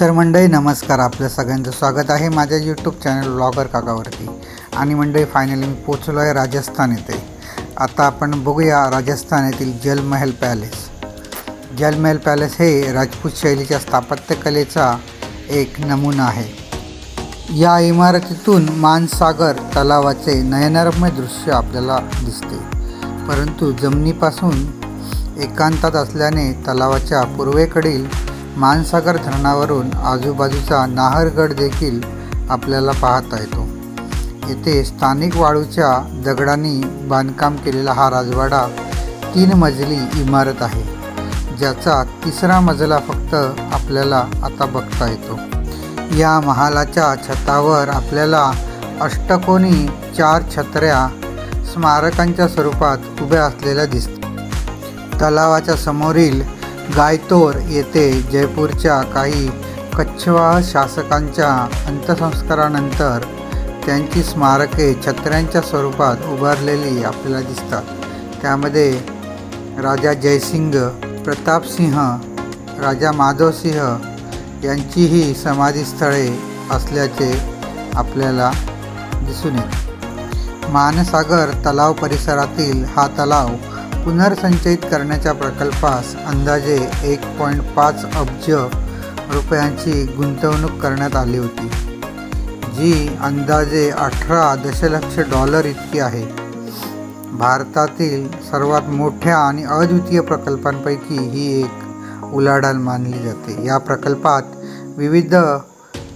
तर मंडळी नमस्कार. आपल्या सगळ्यांचं स्वागत आहे माझ्या यूट्यूब चॅनल ब्लॉगर काकावरती. आणि मंडळी फायनली मी पोचलो आहे राजस्थान येथे. आता आपण बघूया राजस्थान येथील जलमहल पॅलेस जलमहल पॅलेस हे राजपूत शैलीच्या स्थापत्यकलेचा एक नमुना आहे. या इमारतीतून मानसागर तलावाचे नयनरम्य दृश्य आपल्याला दिसते. परंतु जमिनीपासून एकांतात असल्याने तलावाच्या पूर्वेकडील मानसागर धरणावरून आजूबाजूचा नाहरगड देखील आपल्याला पाहता येतो. येथे स्थानिक वाळूच्या दगडांनी बांधकाम केलेला हा राजवाडा तीन मजली इमारत आहे ज्याचा तिसरा मजला फक्त आपल्याला आता बघता येतो. या महालाच्या छतावर आपल्याला अष्टकोनी चार छत्र्या स्मारकांच्या स्वरूपात उभ्या असलेल्या दिसतात. तलावाच्या समोरील गायतोर येथे जयपूरच्या काही कच्छवा शासकांच्या अंत्यसंस्कारानंतर त्यांची स्मारके छत्र्यांच्या स्वरूपात उभारलेली आपल्याला दिसतात. त्यामध्ये राजा जयसिंग प्रतापसिंह राजा माधवसिंह यांचीही समाधीस्थळे असल्याचे आपल्याला दिसून येते. मानसागर तलाव परिसरातील हा तलाव पुनर्संचयित करण्याच्या प्रकल्पास अंदाजे एक पॉईंट पाच अब्ज रुपयांची गुंतवणूक करण्यात आली होती जी अंदाजे अठरा दशलक्ष डॉलर इतकी आहे. भारतातील सर्वात मोठ्या आणि अद्वितीय प्रकल्पांपैकी ही एक उलाढाल मानली जाते. या प्रकल्पात विविध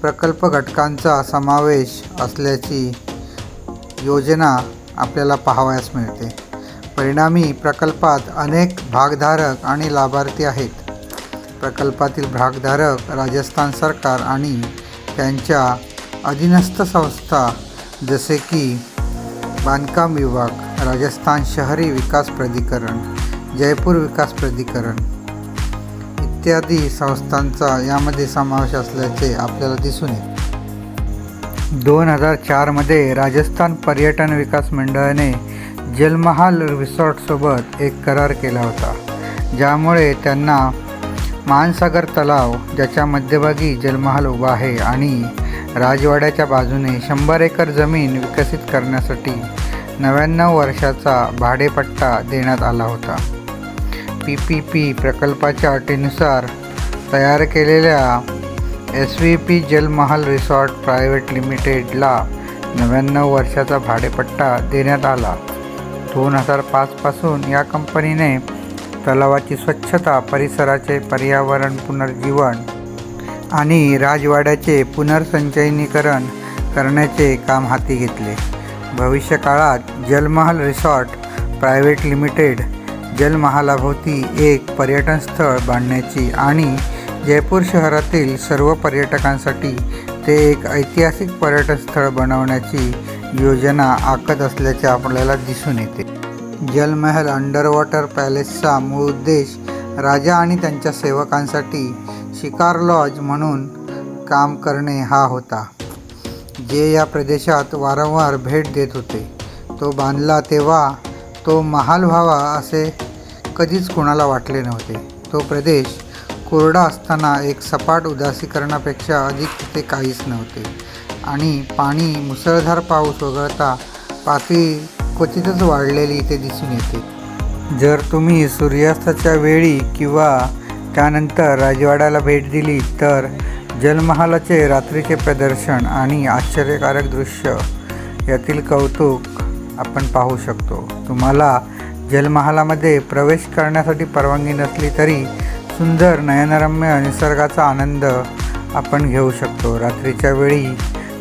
प्रकल्प घटकांचा समावेश असल्याची योजना आपल्याला पाहावयास मिळते. परिणामी प्रकल्पात अनेक भागधारक आणि लाभार्थी आहेत. प्रकल्पातील भागधारक राजस्थान सरकार आणि त्यांच्या अधीनस्थ संस्था जसे की बांधकाम विभाग राजस्थान शहरी विकास प्राधिकरण जयपूर विकास प्राधिकरण इत्यादी संस्थांचा यामध्ये समावेश असल्याचे आपल्याला दिसून येते दोन हजार चारमध्ये राजस्थान पर्यटन विकास मंडळाने जलमहाल रिसॉर्टसोबत एक करार केला होता ज्यामुळे त्यांना मानसागर तलाव ज्याच्या मध्यभागी जलमहाल उभा आहे आणि राजवाड्याच्या बाजूने शंभर एकर जमीन विकसित करण्यासाठी नव्याण्णव वर्षाचा भाडेपट्टा देण्यात आला होता. पी पी पी प्रकल्पाच्या अटीनुसार तयार केलेल्या S V P Jalmahal resort private लिमिटेडला नव्याण्णव वर्षाचा भाडेपट्टा देण्यात आला. दोन हजार पाचपासून या कंपनीने तलावाची स्वच्छता परिसराचे पर्यावरण पुनर्जीवन आणि राजवाड्याचे पुनर्संचयनीकरण करण्याचे काम हाती घेतले. भविष्यकाळात जलमहल रिसॉर्ट प्रायव्हेट लिमिटेड जलमहालाभोवती एक पर्यटन स्थळ बांधण्याची आणि जयपूर शहरातील सर्व पर्यटकांसाठी ते एक ऐतिहासिक पर्यटन स्थळ बनवण्याची योजना आखत असल्याचे आपल्याला दिसून येते. जलमहल अंडरवॉटर पॅलेसचा मूळ उद्देश राजा आणि त्यांच्या सेवकांसाठी शिकार लॉज म्हणून काम करणे हा होता. जे या प्रदेशात वारंवार भेट देत होते. तो बांधला तेव्हा तो महाल व्हावा असे कधीच कुणाला वाटले नव्हते. तो प्रदेश कोरडा असताना एक सपाट उदासीकरणापेक्षा अधिक ते काहीच नव्हते. आणि पाणी मुसळधार पाऊस वगळता पातळी क्वचितच वाढलेली इथे दिसून येते. जर तुम्ही सूर्यास्ताच्या वेळी किंवा त्यानंतर राजवाड्याला भेट दिली तर जलमहालाचे रात्रीचे प्रदर्शन आणि आश्चर्यकारक दृश्य यातील कौतुक आपण पाहू शकतो. तुम्हाला जलमहालामध्ये प्रवेश करण्यासाठी परवानगी नसली तरी सुंदर नयनरम्य निसर्गाचा आनंद आपण घेऊ शकतो. रात्रीच्या वेळी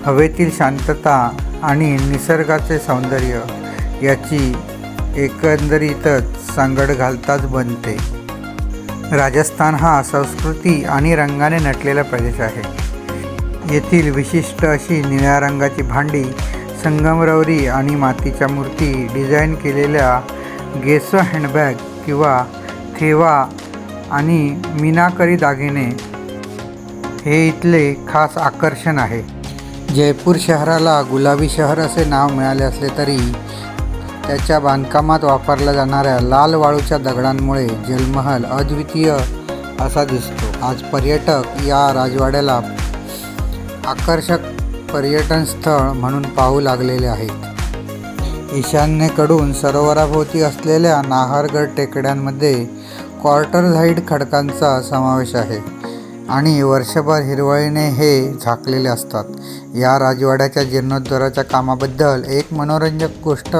हवेतील शांतता आणि निसर्गाचे सौंदर्य याची एकंदरीतच सांगड घालताच बनते. राजस्थान हा संस्कृती आणि रंगाने नटलेला प्रदेश आहे. येथील विशिष्ट अशी निळ्या रंगाची भांडी संगमरवरी आणि मातीच्या मूर्ती डिझाईन केलेल्या गेसो हँडबॅग किंवा थेवा आणि मीनाकरी दागिने हे इथले खास आकर्षण आहे. जयपूर शहराला गुलाबी शहर असे नाव मिळाले असले तरी त्याच्या बांधकामात वापरल्या जाणाऱ्या लाल वाळूच्या दगडांमुळे जलमहल अद्वितीय असा दिसतो. आज पर्यटक या राजवाड्याला आकर्षक पर्यटन स्थळ म्हणून पाहू लागलेले आहेत. ईशान्येकडून सरोवराभोवती असलेल्या नाहरगड टेकड्यांमध्ये क्वार्टर झाईड खडकांचा समावेश आहे. आणि वर्षभर हिरवळीने हे झाकलेले असतात. या राजवाड्याच्या जीर्णोद्धाराच्या कामाबद्दल एक मनोरंजक गोष्ट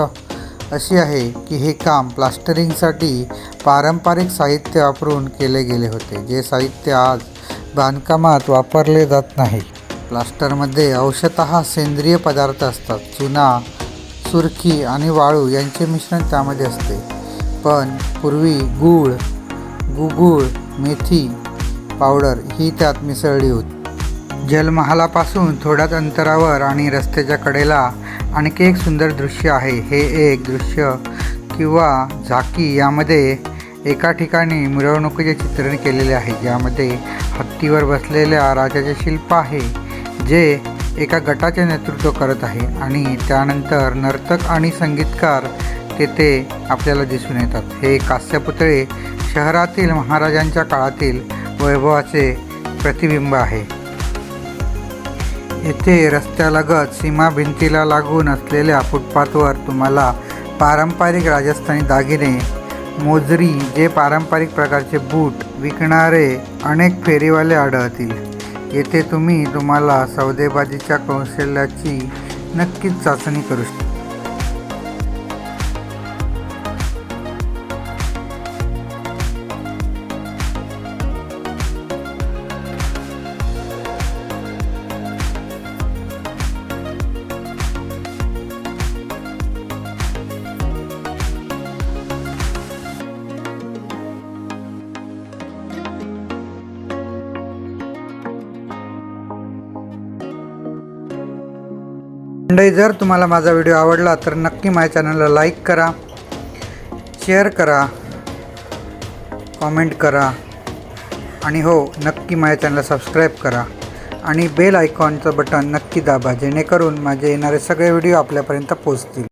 अशी आहे की हे काम प्लास्टरिंगसाठी पारंपरिक साहित्य वापरून केले गेले होते जे साहित्य आज बांधकामात वापरले जात नाही. प्लास्टरमध्ये अंशतः सेंद्रिय पदार्थ असतात चुना सुरखी आणि वाळू यांचे मिश्रण त्यामध्ये असते. पण पूर्वी गूळ गुगूळ मेथी पावडर ही त्यात मिसळली होती. जलमहालापासून थोड्याच अंतरावर आणि रस्त्याच्या कडेला आणखी एक सुंदर दृश्य आहे. हे एक दृश्य किंवा झाकी यामध्ये एका ठिकाणी मिरवणुकीचे चित्रण केलेले आहे. ज्यामध्ये हत्तीवर बसलेल्या राजाचे शिल्प आहे जे एका गटाचे नेतृत्व करत आहे आणि त्यानंतर नर्तक आणि संगीतकार तेथे आपल्याला दिसून येतात. हे कास्यपुतळे शहरातील महाराजांच्या काळातील वैभवाचे प्रतिबिंब आहे. येथे रस्त्यालगत सीमा भिंतीला लागून असलेल्या फुटपाथवर तुम्हाला पारंपरिक राजस्थानी दागिने मोजरी जे पारंपरिक प्रकारचे बूट विकणारे अनेक फेरीवाले आढळतील. येथे तुम्ही तुम्हाला सौदेबाजीच्या कौशल्याची नक्कीच चाचणी करू शकता. मंडळी जर तुम्हाला माझा व्हिडिओ आवडला तर नक्की माझ्या चॅनलला लाईक करा शेअर करा कॉमेंट करा आणि हो नक्की माझ्या चॅनलला सबस्क्राईब करा. आणि बेल आयकॉनचं बटन नक्की दाबा जेणेकरून माझे येणारे सगळे व्हिडिओ आपल्यापर्यंत पोचतील